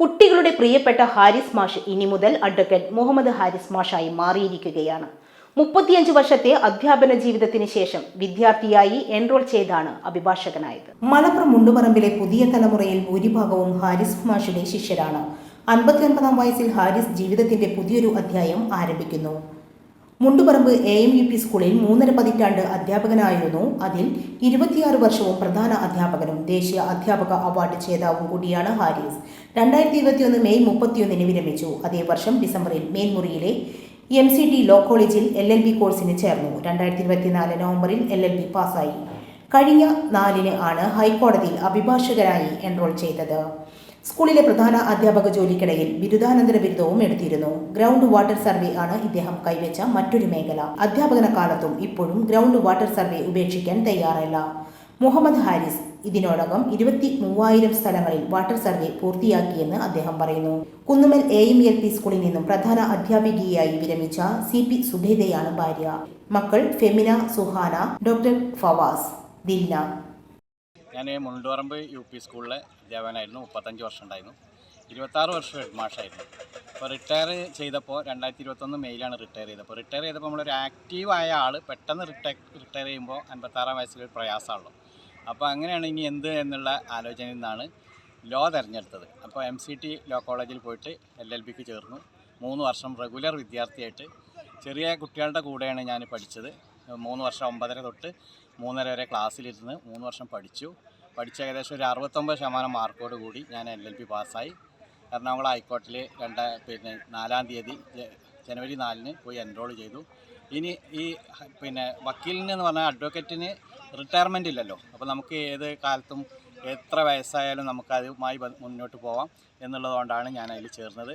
കുട്ടികളുടെ പ്രിയപ്പെട്ട ഹാരിസ് മാഷ് ഇനി മുതൽ അഡ്വക്കേറ്റ് മുഹമ്മദ് ഹാരിസ് മാഷായി മാറിയിരിക്കുകയാണ്. മുപ്പത്തിയഞ്ച് വർഷത്തെ അധ്യാപന ജീവിതത്തിന് ശേഷം വിദ്യാർത്ഥിയായി എൻറോൾ ചെയ്താണ് അഭിഭാഷകനായത്. മലപ്പുറം മുണ്ടുപറമ്പിലെ പുതിയ തലമുറയിൽ ഭൂരിഭാഗവും ഹാരിസ് മാഷിന്റെ ശിഷ്യരാണ്. അൻപത്തിയൊൻപതാം വയസ്സിൽ ഹാരിസ് ജീവിതത്തിന്റെ പുതിയൊരു അധ്യായം ആരംഭിക്കുന്നു. Munduparamba A M U P സ്കൂളിൽ മൂന്നര പതിറ്റാണ്ട് അധ്യാപകനായിരുന്നു. അതിൽ ഇരുപത്തിയാറ് വർഷവും പ്രധാന അധ്യാപകനും ദേശീയ അധ്യാപക അവാർഡ് ജേതാവും കൂടിയാണ് ഹാരിസ്. രണ്ടായിരത്തി ഇരുപത്തിയൊന്ന് മെയ് മുപ്പത്തിയൊന്നിന് വിരമിച്ചു. അതേ വർഷം ഡിസംബറിൽ മേൽമുറിയിലെ എം സി ടി ലോ കോളേജിൽ എൽ എൽ ബി കോഴ്സിന് ചേർന്നു. രണ്ടായിരത്തി ഇരുപത്തിനാല് നവംബറിൽ എൽ എൽ ബി പാസ്സായി. കഴിഞ്ഞ നാലിന് ആണ് ഹൈക്കോടതിയിൽ അഭിഭാഷകരായി എൻറോൾ ചെയ്തത്. സ്കൂളിലെ പ്രധാന അധ്യാപക ജോലിക്കിടയിൽ ബിരുദാനന്തര ബിരുദവും എടുത്തിരുന്നു. ഗ്രൗണ്ട് വാട്ടർ സർവേ ആണ് ഇദ്ദേഹം കൈവച്ച മറ്റൊരു മേഖല. അധ്യാപകന കാലത്തും ഇപ്പോഴും ഗ്രൗണ്ട് വാട്ടർ സർവേ ഉപേക്ഷിക്കാൻ തയ്യാറല്ല. മുഹമ്മദ് ഹാരിസ് ഇതിനോടകം ഇരുപത്തി മൂവായിരം സ്ഥലങ്ങളിൽ വാട്ടർ സർവേ പൂർത്തിയാക്കിയെന്ന് അദ്ദേഹം പറയുന്നു. Kunnummal A M L P സ്കൂളിൽ നിന്നും പ്രധാന അധ്യാപികയായി വിരമിച്ച സി പി സുബേദയാണ് ഭാര്യ. മക്കൾ ഫെമിന സുഹാന ഡോക്ടർ ഫവാസ് ദിൽന. ഞാൻ മുണ്ടുപറമ്പ് യു പി സ്കൂളിലെ അധ്യാപകനായിരുന്നു. മുപ്പത്തഞ്ച് വർഷം ഉണ്ടായിരുന്നു. ഇരുപത്താറ് വർഷം ഹെഡ് മാഷായിരുന്നു അപ്പോൾ റിട്ടയർ ചെയ്തപ്പോൾ രണ്ടായിരത്തി ഇരുപത്തൊന്ന് മെയിലാണ് റിട്ടയർ ചെയ്തത്. അപ്പോൾ റിട്ടയർ ചെയ്തപ്പോൾ നമ്മളൊരു ആക്റ്റീവായ ആൾ പെട്ടെന്ന് റിട്ടയർ റിട്ടയർ ചെയ്യുമ്പോൾ അൻപത്താറാം വയസ്സിൽ ഒരു പ്രയാസമുള്ളൂ അപ്പോൾ അങ്ങനെയാണ് ഇനി എന്ത് എന്നുള്ള ആലോചനയിൽ നിന്നാണ് ലോ തിരഞ്ഞെടുത്തത്. അപ്പോൾ എം സി ടി ലോ കോളേജിൽ പോയിട്ട് എൽ എൽ ബിക്ക് ചേർന്നു. മൂന്ന് വർഷം റെഗുലർ വിദ്യാർത്ഥിയായിട്ട് ചെറിയ കുട്ടികളുടെ കൂടെയാണ് ഞാൻ പഠിച്ചത്. മൂന്ന് വർഷം ഒമ്പതര തൊട്ട് മൂന്നര വരെ ക്ലാസ്സിലിരുന്ന് മൂന്ന് വർഷം പഠിച്ചു. പഠിച്ച ഏകദേശം ഒരു അറുപത്തൊമ്പത് ശതമാനം മാർക്കോട് കൂടി ഞാൻ എൽ എൽ പി പാസ്സായി. എറണാകുളം ഹൈക്കോർട്ടിൽ രണ്ട് പിന്നെ നാലാം തീയതി ജനുവരി നാലിന് പോയി എൻറോൾ ചെയ്തു. ഇനി ഈ പിന്നെ വക്കീലിന് എന്ന് പറഞ്ഞാൽ അഡ്വക്കേറ്റിന് റിട്ടയർമെന്റ് ഇല്ലല്ലോ. അപ്പോൾ നമുക്ക് ഏത് കാലത്തും എത്ര വയസ്സായാലും നമുക്കതുമായി മുന്നോട്ട് പോവാം എന്നുള്ളതുകൊണ്ടാണ് ഞാൻ അതിൽ ചേർന്നത്.